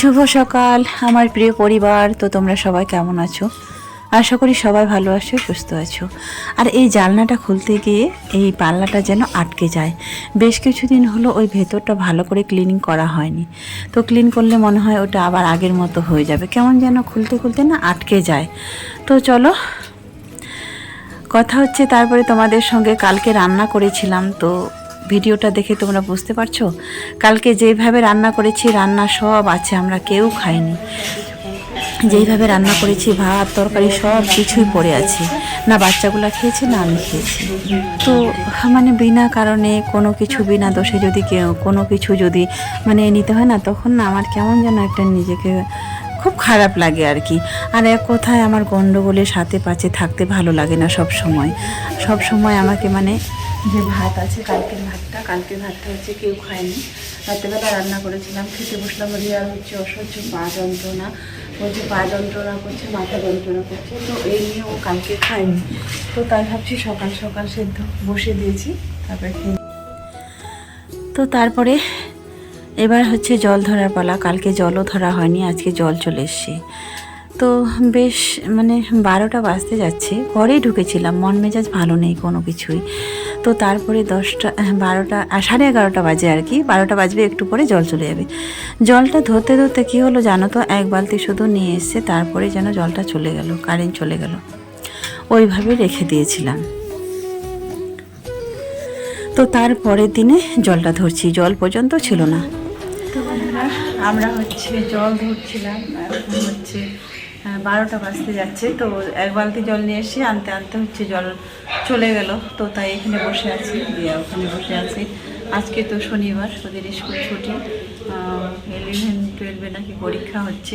শুভ সকাল, আমার প্রিয় পরিবার। তো তোমরা সবাই কেমন আছো? আশা করি সবাই ভালো আছো, সুস্থ আছো। আর এই জানলাটা খুলতে গিয়ে এই পাল্লাটা যেন আটকে যায়। বেশ কিছুদিন হলো ওই ভেতরটা ভালো করে ক্লিনিং করা হয়নি। তো ক্লিন করলে মনে হয় ওটা আবার আগের মতো হয়ে যাবে। কেমন যেন খুলতে খুলতে না আটকে যায়। তো চলো, কথা হচ্ছে তারপরে তোমাদের সঙ্গে কালকে রান্না করেছিলাম। তো ভিডিওটা দেখে তোমরা বুঝতে পারছ? কালকে যেভাবে রান্না করেছি, রান্না সব আছে, আমরা কেউ খাইনি। যেইভাবে রান্না করেছি, ভাত, তরকারি, সব কিছুই পড়ে আছে। না বাচ্চাগুলো খেয়েছে, না আমি খেয়েছি। তো মানে বিনা কারণে কোনো কিছু, বিনা দোষে যদি কেউ, কোনো কিছু যদি মানে নিতে হয় না, তখন না আমার কেমন যেন একটা নিজেকে খুব খারাপ লাগে আর কি। আর এক কথায় আমার গন্ডগোলের সাথে পাচে থাকতে ভালো লাগে না সব সময় সব সময় আমাকে মানে যে ভাত আছে, কালকের ভাতটা। কালকের ভাতটা হচ্ছে কেউ খায়নি। রাত্রেবেলা রান্না করেছিলাম, খেতে বসলাম রিয়ার হচ্ছে অসহ্য পা যন্ত্রণা। বলছে, পা যন্ত্রণা করছে, মাথা যন্ত্রণা করছে। তো এই নিয়ে ও কালকে খায়নি। তো তাই ভাবছি সকাল সকাল সেদ্ধ বসে দিয়েছি, তারপরে তো তারপরে এবার হচ্ছে জল ধরার পালা। কালকে জলও ধরা হয়নি, আজকে জল চলে এসছে। তো বেশ মানে বারোটা বাজতে যাচ্ছে। ঘরেই ঢুকেছিলাম, মন মেজাজ ভালো নেই কোনো কিছুই। তো তারপরে দশটা বারোটা সাড়ে এগারোটা বাজে আর কি। বারোটা বাজবে, একটু পরে জল চলে যাবে। জলটা ধরতে ধরতে কী হলো জানো তো? এক বালতি শুধু নিয়ে এসছে তারপরে যেন জলটা চলে গেল, কারেন্ট চলে গেল। ওইভাবে রেখে দিয়েছিলাম। তো তার পরের দিনে জলটা ধরছি, জল পর্যন্ত ছিল না। আমরা হচ্ছে জল ধরছিলাম, এখন হচ্ছে বারোটা বাজতে যাচ্ছে। তো এক বালতি জল নিয়ে এসে আনতে আনতে হচ্ছে জল চলে গেল। তো তাই এখানে বসে আছি। দিয়া ওখানে বসে আছি। আজকে তো শনিবার, ওদের স্কুল ছুটি। ইলেভেন টুয়েলভে নাকি পরীক্ষা হচ্ছে।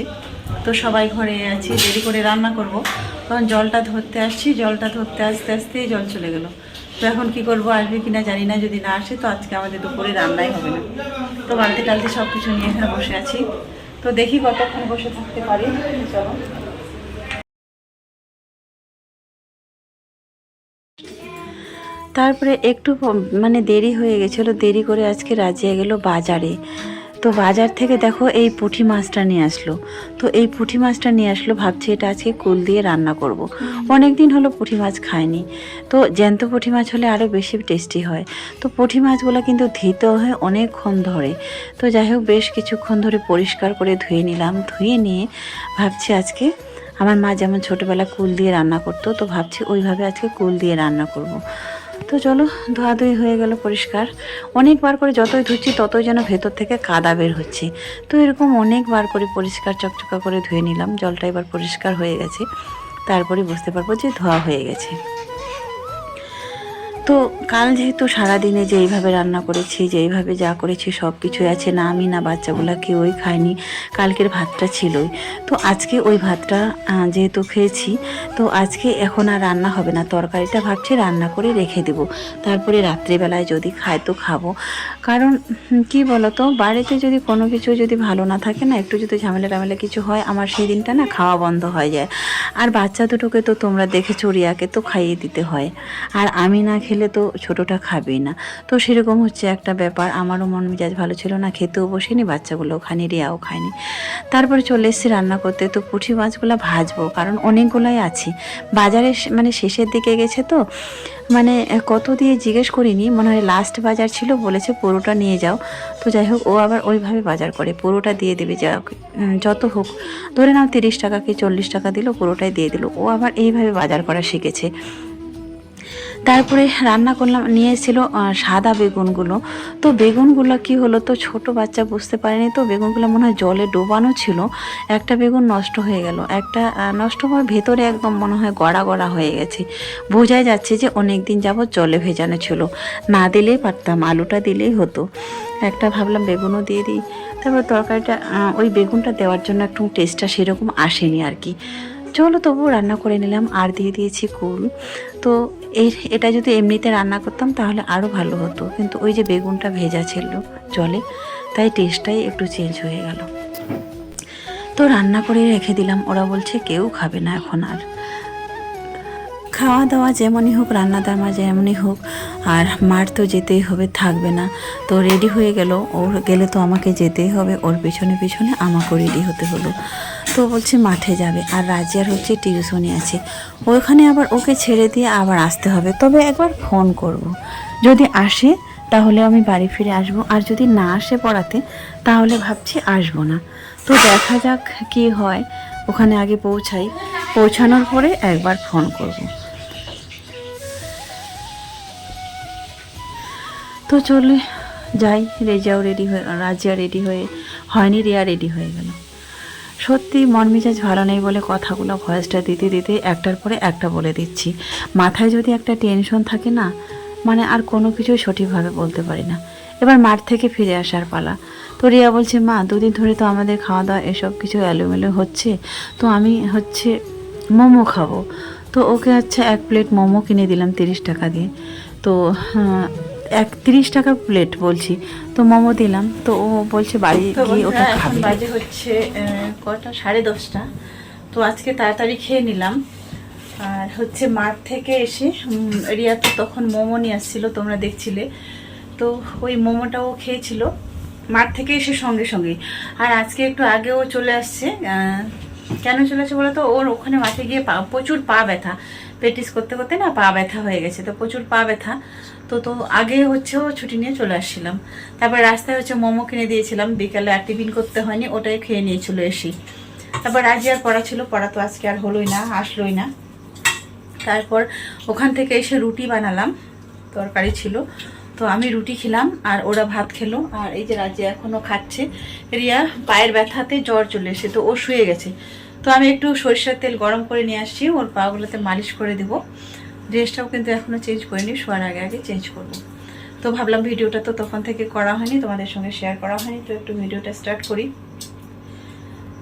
তো সবাই ঘরে আছি, দেরি করে রান্না করব। তখন জলটা ধরতে আসছি, জলটা ধরতে আসতে আসতেই জল চলে গেল। তো এখন কি করব, আসবে কিনা জানি না, যদি না আসে তো আজকে আমাদের দুপুরে রান্নাই হবে না। তো বালতি টালতি সব কিছু নিয়ে এখানে বসে আছি। তো দেখি কতক্ষণ বসে থাকতে পারি। চলো। তারপরে একটু মানে দেরি হয়ে গেছিল। দেরি করে আজকে রাজিয়া গেল বাজারে। তো বাজার থেকে দেখো এই পুঁটি মাছটা নিয়ে আসলো। তো এই পুঁটি মাছটা নিয়ে আসলো, ভাবছি এটা আজকে কুল দিয়ে রান্না করব। অনেক দিন হলো পুঁটি মাছ খায়নি তো জ্যান্ত পুঁটি মাছ হলে আরও বেশি টেস্টি হয়। তো পুঁটি মাছগুলো কিন্তু ধুইতে হয় অনেকক্ষণ ধরে। তো যাই হোক, বেশ কিছুক্ষণ ধরে পরিষ্কার করে ধুয়ে নিলাম। ধুয়ে নিয়ে ভাবছি আজকে আমার মা যেমন ছোটোবেলা কুল দিয়ে রান্না করতো, তো ভাবছি ওইভাবে আজকে কুল দিয়ে রান্না করব। তো চলো ধোয়াধুই হয়ে গেল পরিষ্কার। অনেকবার করে যতই ধুচ্ছি, ততই যেন ভেতর থেকে কাদা বের হচ্ছে। তো এরকম অনেকবার করে পরিষ্কার চকচকা করে ধুয়ে নিলাম। জলটা এবার পরিষ্কার হয়ে গেছে। তারপরে বুঝতে পারব যে ধোয়া হয়ে গেছে। তো কাল যেহেতু সারাদিনে যে এইভাবে রান্না করেছি, যে এইভাবে যা করেছি সব কিছুই আছে, না আমি না বাচ্চাগুলা কেউই খায়নি কালকের ভাতটা ছিলই। তো আজকে ওই ভাতটা যেহেতু খেয়েছি, তো আজকে এখন আর রান্না হবে না, তরকারিটা ভাবছি রান্না করে রেখে দেবো। তারপরে রাত্রিবেলায় যদি খায় তো খাব। কারণ কি বলতো, বাড়িতে যদি কোনো কিছু যদি ভালো না থাকে না, একটু যদি ঝামেলা টামেলা কিছু হয়, আমার সেই দিনটা না খাওয়া বন্ধ হয়ে যায়। আর বাচ্চা দুটোকে তো তোমরা দেখেছ, রিয়াকে তো খাইয়ে দিতে হয়। আর আমি না খেলে তো ছোটোটা খাবেই না। তো সেরকম হচ্ছে একটা ব্যাপার। আমারও মন মেজাজ ভালো ছিল না, খেতেও বসিনি, বাচ্চাগুলো খায়নি রিয়াও খায়নি। তারপরে চলে এসেছি রান্না করতে। তো পুঁটি মাছগুলো ভাজবো, কারণ অনেকগুলাই আছে। বাজারে মানে শেষের দিকে গেছে তো মানে কত দিয়ে জিজ্ঞেস করিনি। মনে হয় লাস্ট বাজার ছিল, বলেছে পুরোটা নিয়ে যাও। তো যাই হোক, ও আবার ওইভাবে বাজার করে, পুরোটা দিয়ে দেবে, যা যত হোক। ধরে নাও তিরিশ টাকা কি চল্লিশ টাকা দিল, পুরোটাই দিয়ে দিল। ও আবার এইভাবে বাজার করা শিখেছে। তারপরে রান্না করলাম নিয়ে এসেছিল সাদা বেগুনগুলো। তো বেগুনগুলো কি হলো তো ছোট বাচ্চা বুঝতে পারেনি, তো বেগুনগুলো মনে হয় জলে ডোবানো ছিল। একটা বেগুন নষ্ট হয়ে গেল, একটা নষ্ট হওয়ার ভেতরে একদম মনে হয় গড়া গড়া হয়ে গেছে। বোঝাই যাচ্ছে যে অনেক দিন যাবৎ জলে ভেজানো ছিল, না দিলেই পারতাম, আলুটা দিলেই হতো। একটা ভাবলাম বেগুনও দিয়ে দিই, তারপর তরকারিটা ওই বেগুনটা দেওয়ার জন্য একটু টেস্টটা সেরকম আসেনি আর কি। চলো তবু রান্না করে নিলাম, আর দিয়ে দিয়েছি কুল। তো এর, এটা যদি এমনিতে রান্না করতাম তাহলে আরও ভালো হতো। কিন্তু ওই যে বেগুনটা ভেজা ছিল জলে, তাই টেস্টটাই একটু চেঞ্জ হয়ে গেল। তো রান্না করে রেখে দিলাম, ওরা বলছে কেউ খাবে না এখন আর। খাওয়া দাওয়া যেমনই হোক রান্না দামা যেমনই হোক, আর মার তো যেতেই হবে, থাকবে না। তো রেডি হয়ে গেল, ওর গেলে তো আমাকে যেতেই হবে, ওর পেছনে পেছনে আমাকেও রেডি হতে হলো। তো বলছে মাঠে যাবে, আর রাজিয়ার হচ্ছে টিউশনি আছে। ওইখানে আবার ওকে ছেড়ে দিয়ে আবার আসতে হবে, তবে একবার ফোন করব। যদি আসে, তাহলে আমি বাড়ি ফিরে আসব, আর যদি না আসে পড়াতে, তাহলে ভাবছি আসব না। তো দেখা যাক কি হয়, ওখানে আগে পৌঁছাই। পৌঁছানোর পরে একবার ফোন করব। তো চলে যাই, রেজাও রেডি হয়ে, রাজিয়া রেডি হয়ে, হয়নি রিয়া রেডি হয়ে গেল। সত্যি মন মেজাজ ভালো নেই বলে কথাগুলো ভয়েসটা দিতে দিতে একটার পরে একটা বলে দিচ্ছি। মাথায় যদি একটা টেনশন থাকে না মানে আর কোনো কিছুই সঠিকভাবে বলতে পারি না। এবার মাঠ থেকে ফিরে আসার পালা। তো রিয়া বলছে মা দুদিন ধরে তো আমাদের খাওয়া দাওয়া এসব কিছু এলোমেলো হচ্ছে। তো আমি হচ্ছে মোমো খাব। তো ওকে আচ্ছা এক প্লেট মোমো কিনে দিলাম তিরিশ টাকা দিয়ে। তো আহ, এক তিরিশ টাকা প্লেট বলছি। তো মোমো দিলাম তো ও বলছে বাড়ি গিয়ে ওটা খাবে। বাজে হচ্ছে কটা? সাড়ে দশটা। তো আজকে তাড়াতাড়ি খেয়ে নিলাম। আর হচ্ছে মাঠ থেকে এসে রিয়া তো তখন মোমো নিয়ে আসছিল তোমরা দেখছিলে। তো ওই মোমোটাও খেয়েছিল। মাঠ থেকে এসে সঙ্গে সঙ্গে। আর আজকে একটু আগেও চলে আসছে কেন চলে আসছে বলো তো ওর ওখানে মাঠে গিয়ে পা প্রচুর পা ব্যথা। প্র্যাকটিস করতে করতে না পা ব্যথা হয়ে গেছে, তো প্রচুর পা ব্যথা। তো তো আগে হচ্ছে ও ছুটি নিয়ে চলে আসছিলাম। তারপর রাস্তায় হচ্ছে মোমো কিনে দিয়েছিলাম, বিকালে আর টিফিন করতে হয়নি, ওটাই খেয়ে নিয়েছিল এসি তারপর রাজিয়ার পড়া ছিল, পড়া তো আজকে আর হলোই না, আসলোই না। তারপর ওখান থেকে এসে রুটি বানালাম, তরকারি ছিল। তো আমি রুটি খেলাম, আর ওরা ভাত খেলো, আর এই যে রাজিয়া এখনও খাচ্ছে, রিয়া পায়ের ব্যথাতে জ্বর চলে এসে তো ও শুয়ে গেছে। তো আমি একটু সরিষার তেল গরম করে নিয়ে আসছি, ওর পাগুলোতে মালিশ করে দেব। ড্রেসটাও কিন্তু এখনও চেঞ্জ করিনি, শোয়ার আগে আগে চেঞ্জ করব। তো ভাবলাম ভিডিওটা তো তখন থেকে করা হয়নি, তোমাদের সঙ্গে শেয়ার করা হয়নি, তো একটু ভিডিওটা স্টার্ট করি।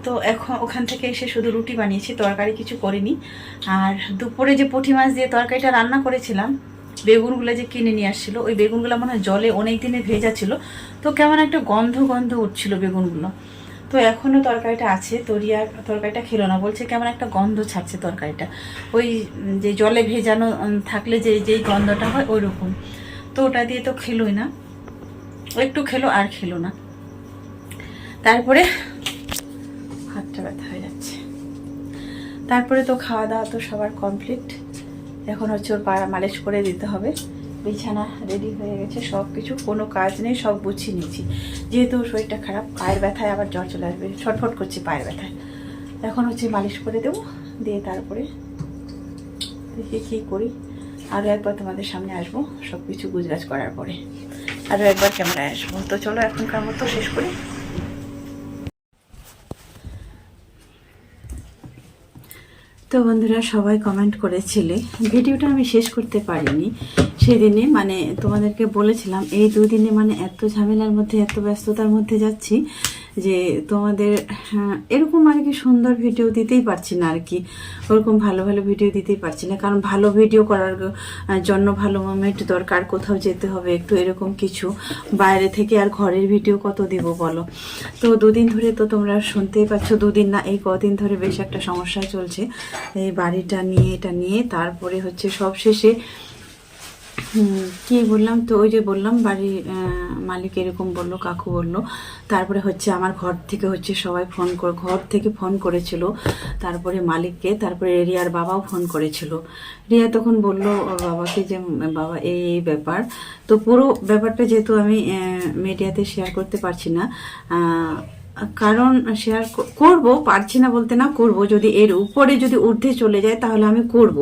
তো এখন ওখান থেকে এসে শুধু রুটি বানিয়েছি, তরকারি কিছু করিনি। আর দুপুরে যে পুঁটি মাছ দিয়ে তরকারিটা রান্না করেছিলাম, বেগুনগুলো যে কিনে নিয়ে আসছিল, ওই বেগুনগুলো মনে হয় জলে অনেক দিনে ভেজা ছিল। তো কেমন একটা গন্ধ গন্ধ উঠছিল বেগুনগুলো। তো এখনও তরকারিটা আছে। তো রিয়া তরকারিটা খেলো না, বলছে কেমন একটা গন্ধ ছাড়ছে তরকারিটা। ওই যে জলে ভেজানো থাকলে যে, যেই গন্ধটা হয় ওই রকম তো ওটা দিয়ে তো খেলোই না। একটু খেলো আর খেলো না। তারপরে হাতটা ব্যথা হয়ে যাচ্ছে। তারপরে তো খাওয়া দাওয়া তো সবার কমপ্লিট। এখন হচ্ছে ওর পাড়া মালিশ করে দিতে হবে। বিছানা রেডি হয়ে গেছে সব কিছু কোনো কাজ নেই, সব গুছিয়ে নিয়েছি। যেহেতু শরীরটা খারাপ, পায়ের ব্যথায় আবার জ্বর চলে আসবে, ছটফট করছি পায়ের ব্যথায়। এখন হচ্ছে মালিশ করে দেবো, দিয়ে তারপরে দেখি কী করি। আরও একবার তোমাদের সামনে আসব সব কিছু গুজগাছ করার পরে। আরও একবার ক্যামেরায় আসব। তো চলো এখনকার মতো শেষ করি। তো বন্ধুরা, সবাই কমেন্ট করেছিলে। ভিডিওটা আমি শেষ করতে পারিনি। সেদিনে মানে তোমাদেরকে বলেছিলাম এই দুদিনে মানে এত ঝামেলার মধ্যে এত ব্যস্ততার মধ্যে যাচ্ছি যে তোমাদের হ্যাঁ, এরকম আর কি সুন্দর ভিডিও দিতেই পারছি না আর কি। ওরকম ভালো ভালো ভিডিও দিতেই পারছি না। কারণ ভালো ভিডিও করার জন্য ভালো মোমেন্ট দরকার। কোথাও যেতে হবে একটু এরকম কিছু। বাইরে থেকে আর ঘরের ভিডিও কত দিব বলো? তো দুদিন ধরে তো তোমরা শুনতেই পাচ্ছ দুদিন না এই কদিন ধরে বেশ একটা সমস্যা চলছে। এই বাড়িটা নিয়ে এটা নিয়ে তারপরে হচ্ছে সব শেষে কি বললাম? তো ওই যে বললাম, বাড়ির মালিক এরকম বলল, কাকু বলল। তারপরে হচ্ছে আমার ঘর থেকে হচ্ছে সবাই ফোন ঘর থেকে ফোন করেছিল। তারপরে মালিককে, তারপরে রিয়ার বাবাও ফোন করেছিল। রিয়া তখন বলল বাবাকে যে, বাবা, এই এই ব্যাপার। তো পুরো ব্যাপারটা যেহেতু আমি মিডিয়াতে শেয়ার করতে পারছি না কারণ শেয়ার করব, পারছি না বলতে না করব। যদি এর উপরে যদি ঊর্ধ্বে চলে যায়, তাহলে আমি করব।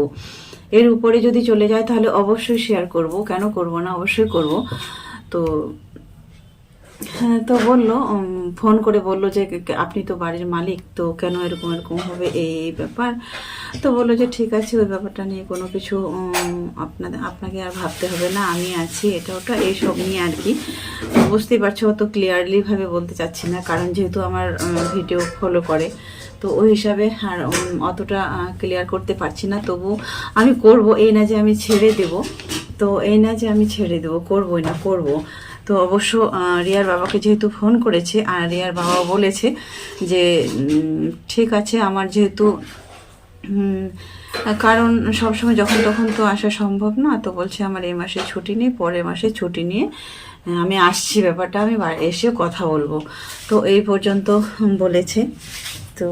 এর উপরে যদি চলে যায় তাহলে অবশ্যই শেয়ার করব। কেন করব না? অবশ্যই করব। তো হ্যাঁ তো বলল ফোন করে বলল যে আপনি তো বাড়ির মালিক, তো কেন এরকম এরকম হবে? এই ব্যাপার। তো বলল যে, ঠিক আছে, ওই ব্যাপারটা নিয়ে কোনো কিছু আপনাদের, আপনাকে আর ভাবতে হবে না। আমি আছি, এটা, ওটা এইসব নিয়ে আর কি। বুঝতেই পারছ, অত ক্লিয়ারলিভাবে বলতে চাচ্ছি না, কারণ যেহেতু আমার ভিডিও ফলো করে। তো ওই হিসাবে আর অতটা ক্লিয়ার করতে পারছি না। তবু আমি করব, এই না যে আমি ছেড়ে দেব। তো এই না যে আমি ছেড়ে দেবো, করবোই না, করব। তো অবশ্য রিয়ার বাবাকে যেহেতু ফোন করেছে, আর রিয়ার বাবা বলেছে যে ঠিক আছে, আমার যেহেতু কারণ সবসময় যখন তখন তো আসা সম্ভব না, তো বলছে আমার এই মাসে ছুটি নেই, পরের মাসে ছুটি নিয়ে আমি আসছি ব্যাপারটা, আমি এসে কথা বলব। তো এই পর্যন্ত বলেছে। তো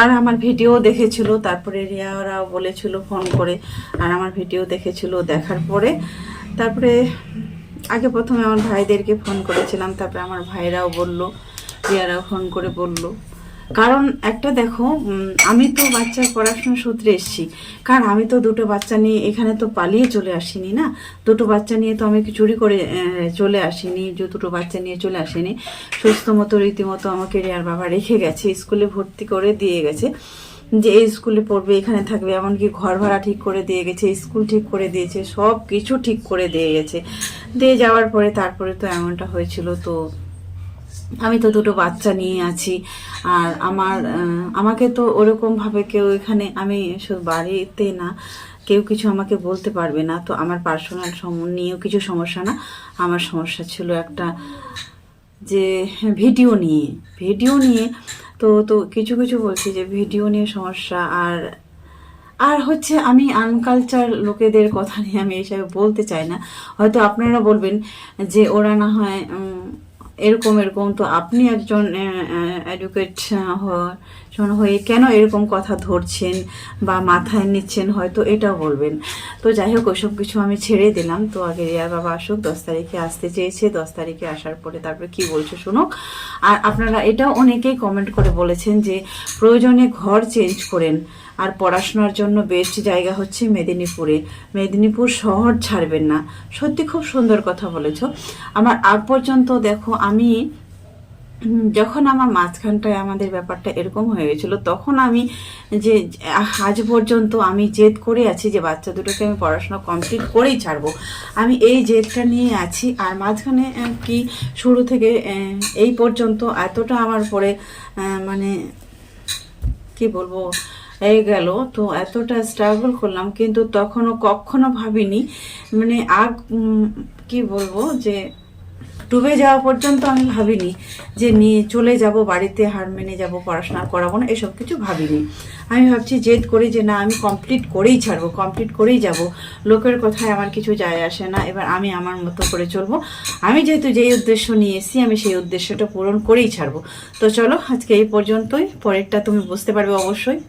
আর আমার ভিডিও দেখেছিল, তারপরে রিয়ারাও বলেছিল ফোন করে, আর আমার ভিডিও দেখেছিল দেখার পরে। তারপরে আগে প্রথমে আমার ভাইদেরকে ফোন করেছিলাম, তারপরে আমার ভাইরাও বলল, রিয়ারাও ফোন করে বলল। কারণ একটা দেখো আমি তো বাচ্চার পড়াশোনা সূত্রে এসেছি। কারণ আমি তো দুটো বাচ্চা নিয়ে এখানে তো পালিয়ে চলে আসিনি না? দুটো বাচ্চা নিয়ে তো আমি চুরি করে চলে আসিনি, যে দুটো বাচ্চা নিয়ে চলে আসিনি। সুস্থ মতো, রীতিমতো আমাকে রিয়ার বাবা রেখে গেছে, স্কুলে ভর্তি করে দিয়ে গেছে। যে এই স্কুলে পড়বে, এখানে থাকবে, এমনকি ঘর ভাড়া ঠিক করে দিয়ে গেছে, স্কুল ঠিক করে দিয়েছে সব কিছু ঠিক করে দিয়ে গেছে। দিয়ে যাওয়ার পরে তারপরে তো এমনটা হয়েছিল তো আমি তো দুটো বাচ্চা নিয়ে আছি। আর আমার আমাকে তো ওরকমভাবে কেউ এখানে, আমি শুধু বাড়িতে না, কেউ কিছু আমাকে বলতে পারবে না। তো আমার পার্সোনাল নিয়েও কিছু সমস্যা না। আমার সমস্যা ছিল একটা যে ভিডিও নিয়ে। ভিডিও নিয়ে তো তো কিছু কিছু বলছি যে ভিডিও নিয়ে সমস্যা। আর আর হচ্ছে আমি আনকালচার লোকেদের কথা নিয়ে আমি এইসব বলতে চাই না। হয়তো আপনারা বলবেন যে, ওরা না হয় এরকম এরকম। তো আপনি একজন এডুকেট হয়ে কেন এরকম কথা ধরছেন বা মাথায় নিচ্ছেন হয়তো এটাও বলবেন। তো যাই হোক, ওইসব কিছু আমি ছেড়ে দিলাম। তো আগে রিয়া বাবা আসুক, দশ তারিখে আসতে চেয়েছে। দশ তারিখে আসার পরে তারপরে কি বলছে শুনুক আর আপনারা এটাও অনেকেই কমেন্ট করে বলেছেন যে প্রয়োজনে ঘর চেঞ্জ করেন। আর পড়াশোনার জন্য বেস্ট জায়গা হচ্ছে মেদিনীপুরে। মেদিনীপুর শহর ছাড়বেন না। সত্যি খুব সুন্দর কথা বলেছ। আমার আগ পর্যন্ত দেখো, আমি যখন আমার মাঝখানটায় আমাদের ব্যাপারটা এরকম হয়ে গেছিল, তখন আমি যে আজ পর্যন্ত আমি জেদ করে আছি যে বাচ্চা দুটোকে আমি পড়াশোনা কমপ্লিট করেই ছাড়বো। আমি এই জেদটা নিয়ে আছি, আর মাঝখানে কি শুরু থেকে এই পর্যন্ত এতটা আমার পরে মানে কি বলব এই গেল। তো এতটা স্ট্রাগল করলাম, কিন্তু তখনও কখনো ভাবিনি মানে আগ কি বলব যে ডুবে যাওয়া পর্যন্ত আমি ভাবিনি যে নিয়ে চলে যাব বাড়িতে, হার মেনে যাব, পড়াশোনা করাবো না, এসব কিছু ভাবিনি। আমি ভাবছি জেদ করি যে না, আমি কমপ্লিট করেই ছাড়বো কমপ্লিট করেই যাব। লোকের কথায় আমার কিছু যায় আসে না, এবার আমি আমার মতো করে চলবো। আমি যেহেতু যেই উদ্দেশ্য নিয়ে এসেছি, আমি সেই উদ্দেশ্যটা পূরণ করেই ছাড়বো। তো চলো, আজকে এই পর্যন্তই, পরেরটা তুমি বুঝতে পারবে অবশ্যই।